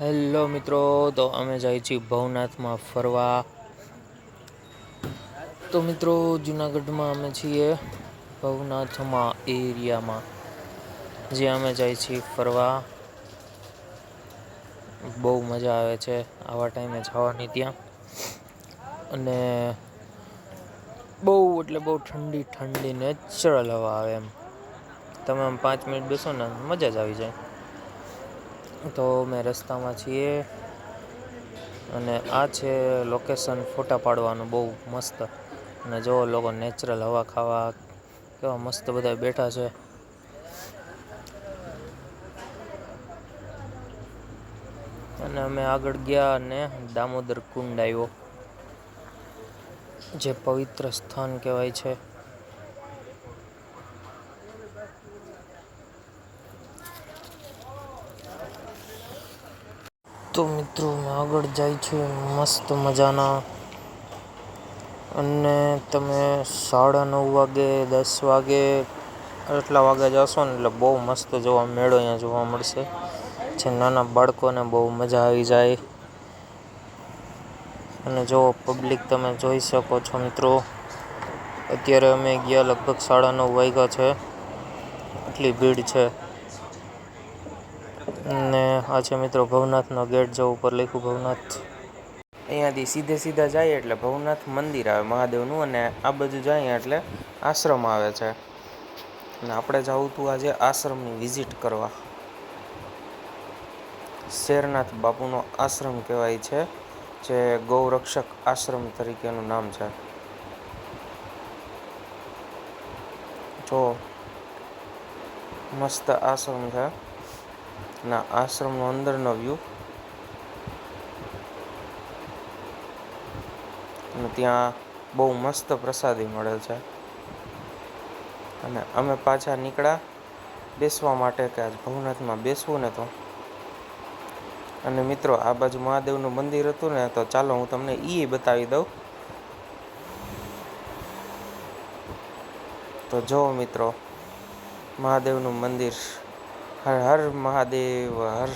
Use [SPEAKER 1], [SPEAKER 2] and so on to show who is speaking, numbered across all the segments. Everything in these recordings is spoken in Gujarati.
[SPEAKER 1] હેલો મિત્રો, તો અમે જાય છીએ ભવનાથમાં ફરવા. તો મિત્રો, જુનાગઢમાં અમે છીએ ભવનાથમાં એરિયામાં જે અમે જાય છીએ ફરવા. બહુ મજા આવે છે આવા ટાઈમે જવાની ત્યાં. અને બહુ, એટલે બહુ ઠંડી ઠંડી નેચરલ હવા આવે એમ. તમે આમ પાંચ મિનિટ બેસો ને, મજા જ આવી જાય. તો અમે રસ્તામાં છીએ. અને આ છે લોકેશન ફોટા પાડવાનું બહુ મસ્ત. અને જો લોકો નેચરલ હવા ખાવા કેવા મસ્ત બધા બેઠા છે. અને અમે આગળ ગયા અને દામોદર કુંડ આવ્યો. જે પવિત્ર સ્થાન કહેવાય છે. તો મિત્રો આગળ જાય છે, મસ્ત મજાના. અને તમે સાડા નવ વાગે, દસ વાગે આટલા વાગે જશો ને, એટલે બહુ મસ્ત જોવા મેળો અહીંયા જોવા મળશે. જે નાના બાળકોને બહુ મજા આવી જાય. અને જો પબ્લિક તમે જોઈ શકો છો મિત્રો, અત્યારે અમે ગયા લગભગ સાડા નવ વાગ્યા છે. એટલી ભીડ છે. ને આ છે મિત્રો ભવનાથનો ગેટ જો ઉપર લખ્યું, ભવનાથ. અહીંયાથી સીધે સીધા જાય એટલે ભવનાથ મંદિર આવે, મહાદેવનું, અને આ બાજુ જાય એટલે આશ્રમ આવે છે. અને આપણે જવું હતું આજે આશ્રમની વિઝિટ કરવા. શેરનાથ બાપુનો આશ્રમ કહેવાય છે, જે ગૌરક્ષક આશ્રમ તરીકેનું નામ છે. જો મસ્ત આશ્રમ છે. ના, આશ્રમનો અંદરનો વ્યૂ અને ત્યાં બહુ મસ્ત પ્રસાદી મળે છે. અને અમે પાછા નીકળ્યા બેસવા માટે કે આજ ભવનાથમાં બેસવું ને તો. અને મિત્રો, આ બાજુ મહાદેવનું મંદિર હતું ને, તો ચાલો હું તમને એ બતાવી દઉં. તો જો મિત્રો, મહાદેવનું મંદિર હર હર મહાદેવ, હર.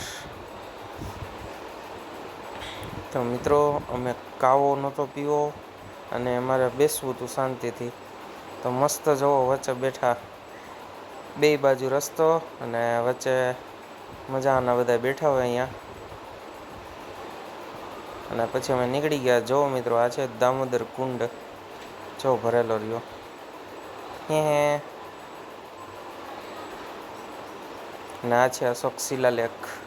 [SPEAKER 1] તો મિત્રો, અમે કાવો નહોતો પીવો અને અમારે બેસવું હતું શાંતિથી. તો મસ્ત જવો વચ્ચે બેઠા બે બાજુ રસ્તો અને વચ્ચે મજાના બધા બેઠા હોય અહીંયા. અને પછી અમે નીકળી ગયા. જો મિત્રો, આ છે દામોદર કુંડ. જો ભરેલો રહ્યો. હે. આ છે અશોક શિલાલેખ.